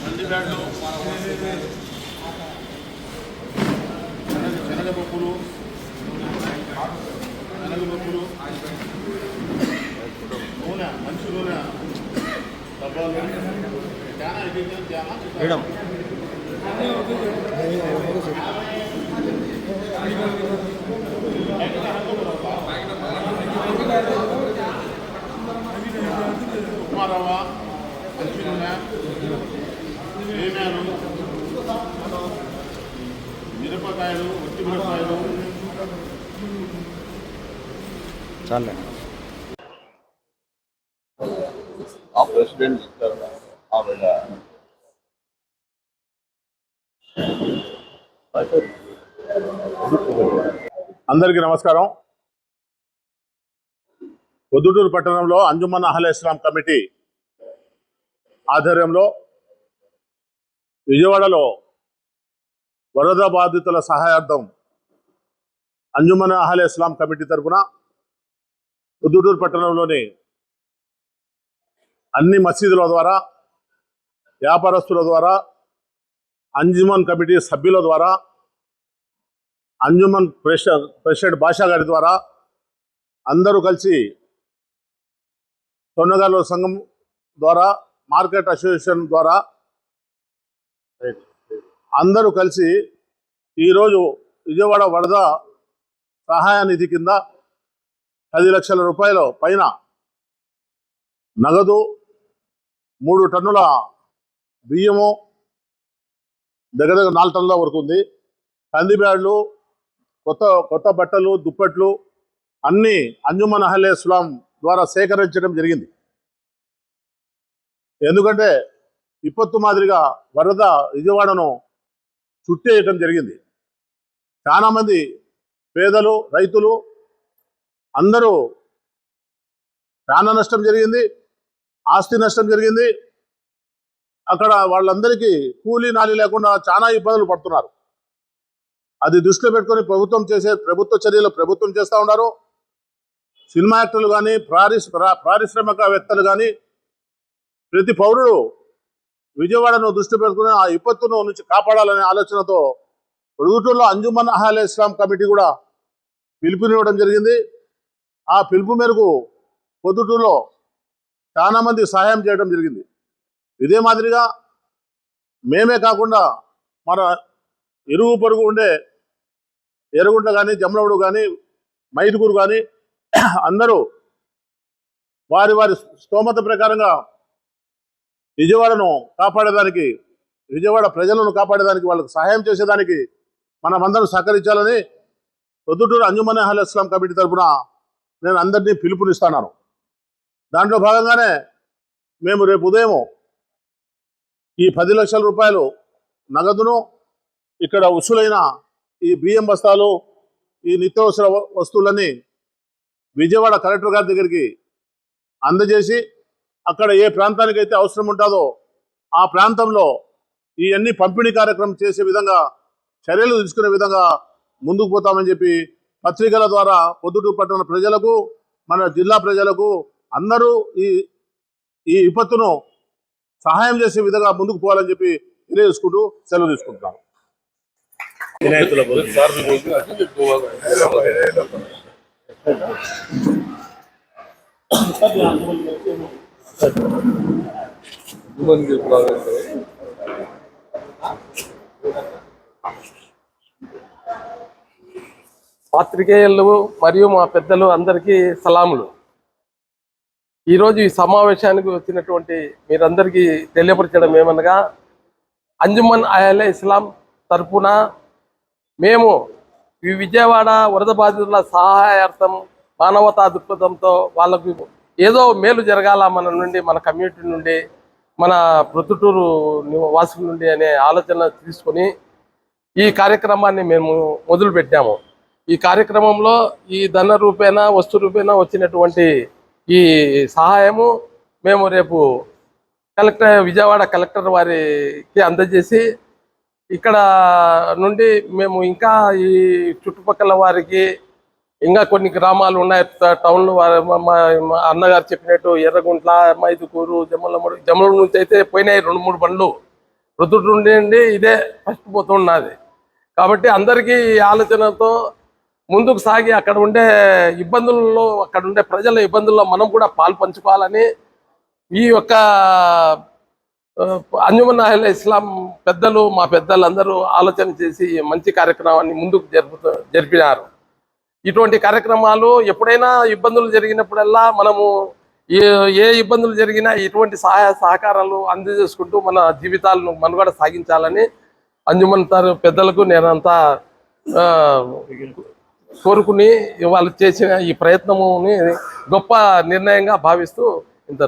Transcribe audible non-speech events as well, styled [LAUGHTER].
కందిబ్యాడ్లు శనగపప్పులు శనగపప్పులు నూనె మంచి నూనె. డబ్బాలు మేడం. ఏమేలు మిరపకాయలు ఒట్టి మిరపకాయలు. చాలే ఆ ప్రెసిడెంట్ ఇస్తారు ఆవిడ అందరికీ నమస్కారం. పొద్దుటూరు పట్టణంలో అంజుమన్ అహల్ ఇస్లాం కమిటీ ఆధ్వర్యంలో విజయవాడలో వరద బాధితుల సహాయార్థం అంజుమన్ అహల్ ఇస్లాం కమిటీ తరపున పొద్దుటూరు పట్టణంలోని అన్ని మసీదుల ద్వారా వ్యాపారస్తుల ద్వారా అంజుమన్ కమిటీ సభ్యుల ద్వారా అంజుమన్ ప్రెసిడెంట్ ప్రెసిడెంట్ భాషా గారి ద్వారా అందరూ కలిసి తొన్నగాలు సంఘం ద్వారా మార్కెట్ అసోసియేషన్ ద్వారా అందరూ కలిసి ఈరోజు విజయవాడ వరద సహాయ నిధి కింద పది లక్షల రూపాయల పైన నగదు మూడు టన్నుల బియ్యము దగ్గర దగ్గర నాలుగు టన్నుల వరకు ఉంది. కందిబ్యాడ్లు కొత్త కొత్త బట్టలు దుప్పట్లు అన్నీ అంజుమన్ అహలే ఇస్లాం ద్వారా సేకరించడం జరిగింది. ఎందుకంటే విపత్తు మాదిరిగా వరద విజయవాడను చుట్టేయటం జరిగింది. చాలామంది పేదలు రైతులు అందరూ ప్రాణ నష్టం జరిగింది ఆస్తి నష్టం జరిగింది. అక్కడ వాళ్ళందరికీ కూలీ నాలి లేకుండా చాలా ఇబ్బందులు పడుతున్నారు. అది దృష్టిలో పెట్టుకొని ప్రభుత్వం చేసే ప్రభుత్వ చర్యలు ప్రభుత్వం చేస్తూ ఉన్నారు. సినిమా యాక్టర్లు కానీ పారిశ్ పారిశ్రామికవేత్తలు కానీ ప్రతి పౌరుడు విజయవాడను దృష్టి పెట్టుకుని ఆ విపత్తును నుంచి కాపాడాలనే ఆలోచనతో ప్రొద్దుటూరులో అంజుమన్ అహాల్ ఇస్లాం కమిటీ కూడా పిలుపునివ్వడం జరిగింది. ఆ పిలుపు మేరకు పొద్దుటూరులో చాలామంది సహాయం చేయడం జరిగింది. ఇదే మాదిరిగా మేమే కాకుండా మన ఇరుగు పొరుగు ఉండే ఎరుగుంట కానీ జమలవుడు కానీ మైదుగురు కానీ [CLEARS THROAT] అందరూ వారి వారి స్తోమత ప్రకారంగా విజయవాడను కాపాడేదానికి విజయవాడ ప్రజలను కాపాడేదానికి వాళ్ళకు సహాయం చేసేదానికి మనమందరం సహకరించాలని పొద్దుటూరు అంజుమన్ అహల్ ఇస్లాం కమిటీ తరఫున నేను అందరినీ పిలుపునిస్తున్నాను. దాంట్లో భాగంగానే మేము రేపు ఉదయం ఈ పది లక్షల రూపాయలు నగదును ఇక్కడ ఉసులైన ఈ బియ్యం బస్తాలు ఈ నిత్యావసర వ- వస్తువులన్నీ విజయవాడ కలెక్టర్ గారి దగ్గరికి అందజేసి అక్కడ ఏ ప్రాంతానికైతే అవసరం ఉంటుందో ఆ ప్రాంతంలో ఇవన్నీ పంపిణీ కార్యక్రమం చేసే విధంగా చర్యలు తీసుకునే విధంగా ముందుకు పోతామని చెప్పి పత్రికల ద్వారా పొద్దుటూరు పట్టణ ప్రజలకు మన జిల్లా ప్రజలకు అందరూ ఈ ఈ విపత్తును సహాయం చేసే విధంగా ముందుకు పోవాలని చెప్పి తెలియజేసుకుంటూ సెలవు తీసుకుంటున్నాను. పాత్రికేయులు మరియు మా పెద్దలు అందరికీ సలాములు. ఈరోజు ఈ సమావేశానికి వచ్చినటువంటి మీరందరికీ తెలియపరచడం ఏమనగా అంజుమన్ అయలే ఇస్లాం తరఫున మేము ఈ విజయవాడ వరద బాధితుల సహాయార్థం మానవతా దృక్పథంతో వాళ్ళకు ఏదో మేలు జరగాల మన నుండి మన కమ్యూనిటీ నుండి మన ప్రొద్దుటూరు వాసుల నుండి అనే ఆలోచన తీసుకొని ఈ కార్యక్రమాన్ని మేము మొదలుపెట్టాము. ఈ కార్యక్రమంలో ఈ ధన రూపేణ వస్తు రూపేణ వచ్చినటువంటి ఈ సహాయము మేము రేపు కలెక్టర్ విజయవాడ కలెక్టర్ వారికి అందజేసి ఇక్కడ నుండి మేము ఇంకా ఈ చుట్టుపక్కల వారికి ఇంకా కొన్ని గ్రామాలు ఉన్నాయి. టౌన్లు మా మా- అన్నగారు చెప్పినట్టు ఎర్రగుంట్ల మైదుకూరు జమ్మలమూడు జమ్మల నుంచి అయితే పోయినాయి రెండు మూడు బండ్లు. రుతుడు నుండి ఇదే ఫస్ట్ పోతున్నది కాబట్టి అందరికీ ఈ ఆలోచనతో ముందుకు సాగి అక్కడ ఉండే ఇబ్బందుల్లో అక్కడ ఉండే ప్రజల ఇబ్బందుల్లో మనం కూడా పాలు పంచుకోవాలని ఈ యొక్క ఆ, అంజుమన్ ఇస్లాం పెద్దలు మా పెద్దలందరూ ఆలోచన చేసి మంచి కార్యక్రమాన్ని ముందుకు జరుపుతూ జరిపినారు. ఇటువంటి కార్యక్రమాలు ఎప్పుడైనా ఇబ్బందులు జరిగినప్పుడల్లా మనము ఏ ఏ ఇబ్బందులు జరిగినా ఇటువంటి సహాయ సహకారాలు అందజేసుకుంటూ మన జీవితాలను మనుగడ సాగించాలని అంజుమన్ సార్ పెద్దలకు నేనంతా కోరుకుని వాళ్ళు చేసిన ఈ ప్రయత్నముని గొప్ప నిర్ణయంగా భావిస్తూ ఇంత